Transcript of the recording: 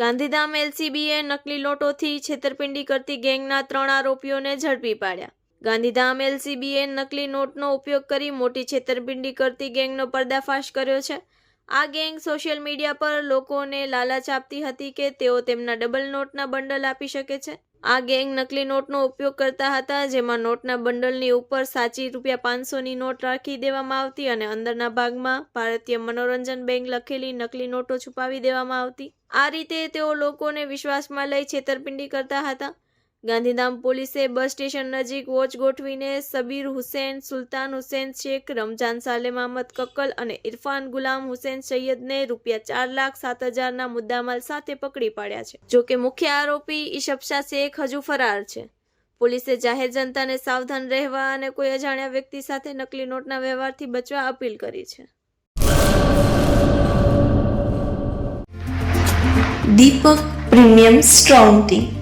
ગાંધીધામ એલસીબીએ નકલી નોટોથી છેતરપિંડી કરતી ગેંગના ત્રણ આરોપીઓને ઝડપી પાડ્યા. ગાંધીધામ એલસીબીએ નકલી નોટનો ઉપયોગ કરી મોટી છેતરપિંડી કરતી ગેંગનો પર્દાફાશ કર્યો છે. આ ગેંગ સોશિયલ મીડિયા પર લોકોને લાલચ આપતી હતી કે તેઓ તેમના ડબલ નોટના બંડલ આપી શકે છે. આ ગેંગ નકલી નોટનો ઉપયોગ કરતા હતા, જેમાં નોટના બંડલની ઉપર સાચી રૂપિયા પાંચસોની નોટ રાખી દેવામાં આવતી અને અંદરના ભાગમાં ભારતીય મનોરંજન બેંક લખેલી નકલી નોટો છુપાવી દેવામાં આવતી. આ રીતે તેઓ લોકોને વિશ્વાસમાં લઈ છેતરપિંડી કરતા હતા. ગાંધીધામ પોલીસે બસ સ્ટેશન નજીક વોચ ગોઠવીને સબીર હુસેન, સુલતાન હુસેન શેખ રમઝાન સાલેમ અહમદ કક્કલ અને ઇરફાન ગુલામ હુસેન સૈયદને રૂપિયા ચાર લાખ સાત હજારના મુદ્દામાલ સાથે પકડી પાડ્યા છે. જો કે મુખ્ય આરોપી ઇશબશા શેખ હજુ ફરાર છે. પોલીસે જાહેર જનતાને સાવધાન રહેવા અને કોઈ અજાણ્યા વ્યક્તિ સાથે નકલી નોટના વ્યવહારથી બચવા અપીલ કરી છે. Deepak premium strong T